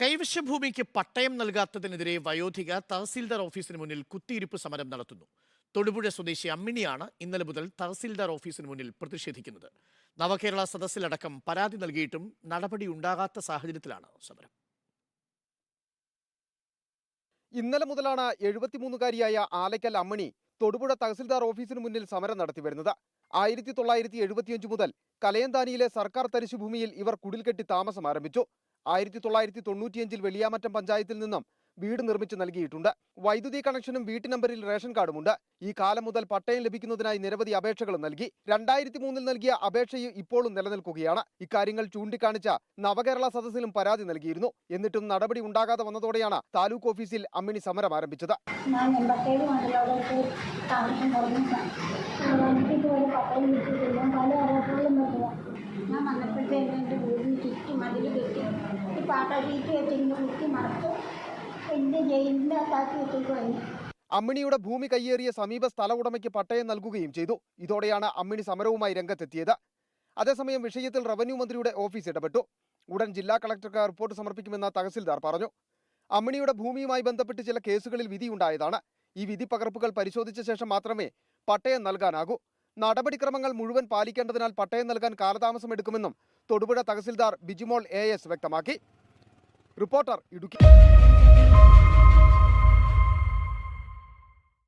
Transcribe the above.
കൈവശഭൂമിക്ക് പട്ടയം നൽകാത്തതിനെതിരെ വയോധിക തഹസീൽദാർ ഓഫീസിന് മുന്നിൽ കുത്തിയിരിപ്പ് സമരം നടത്തുന്നു. തൊടുപുഴ സ്വദേശി അമ്മിണിയാണ് ഇന്നലെ മുതൽ തഹസീൽദാർ ഓഫീസിന് മുന്നിൽ പ്രതിഷേധിക്കുന്നത്. നവകേരള സദസ്സിലടക്കം പരാതി നൽകിയിട്ടും നടപടി ഉണ്ടാകാത്ത സാഹചര്യത്തിലാണ് സമരം. ഇന്നലെ മുതലാണ് എഴുപത്തിമൂന്നുകാരിയായ ആലയ്ക്കൽ അമ്മണി തൊടുപുഴ തഹസിൽദാർ ഓഫീസിന് മുന്നിൽ സമരം നടത്തി വരുന്നത്. ആയിരത്തി തൊള്ളായിരത്തി എഴുപത്തിയഞ്ച് മുതൽ കലയന്താനിയിലെ സർക്കാർ തരിശുഭൂമിയിൽ ഇവർ കുടിൽകെട്ടി താമസം ആരംഭിച്ചു. ആയിരത്തി തൊള്ളായിരത്തി തൊണ്ണൂറ്റിയഞ്ചിൽ വെളിയാമറ്റം പഞ്ചായത്തിൽ നിന്നും വീട് നിർമ്മിച്ച് നൽകിയിട്ടുണ്ട്. വൈദ്യുതി കണക്ഷനും വീട്ടു നമ്പറിൽ റേഷൻ കാർഡുമുണ്ട്. ഈ കാലം മുതൽ പട്ടയം ലഭിക്കുന്നതിനായി നിരവധി അപേക്ഷകളും നൽകി. രണ്ടായിരത്തി മൂന്നിൽ നൽകിയ അപേക്ഷയും ഇപ്പോഴും നിലനിൽക്കുകയാണ്. ഇക്കാര്യങ്ങൾ ചൂണ്ടിക്കാണിച്ച നവകേരള സദസ്സിലും പരാതി നൽകിയിരുന്നു. എന്നിട്ടും നടപടി ഉണ്ടാകാതെ വന്നതോടെയാണ് താലൂക്ക് ഓഫീസിൽ അമ്മിണി സമരം ആരംഭിച്ചത്. അമ്മിണിയുടെ ഭൂമി കയ്യേറിയ സമീപ സ്ഥല ഉടമയ്ക്ക് പട്ടയം നൽകുകയും ചെയ്തു. ഇതോടെയാണ് അമ്മിണി സമരവുമായി രംഗത്തെത്തിയത്. അതേസമയം വിഷയത്തിൽ റവന്യൂ മന്ത്രിയുടെ ഓഫീസ് ഇടപെട്ടു. ഉടൻ ജില്ലാ കളക്ടർക്ക് റിപ്പോർട്ട് സമർപ്പിക്കുമെന്ന് തഹസിൽദാർ പറഞ്ഞു. അമ്മിണിയുടെ ഭൂമിയുമായി ബന്ധപ്പെട്ട് ചില കേസുകളിൽ വിധിയുണ്ടായതാണ്. ഈ വിധി പകർപ്പുകൾ പരിശോധിച്ച ശേഷം മാത്രമേ പട്ടയം നൽകാനാകൂ. നടപടിക്രമങ്ങൾ മുഴുവൻ പാലിക്കേണ്ടതിനാൽ പട്ടയം നൽകാൻ കാലതാമസം എടുക്കുമെന്നും തൊടുപുഴ തഹസിൽദാർ ബിജിമോൾ എ വ്യക്തമാക്കി. റിപ്പോർട്ടർ ഇടുക്കി.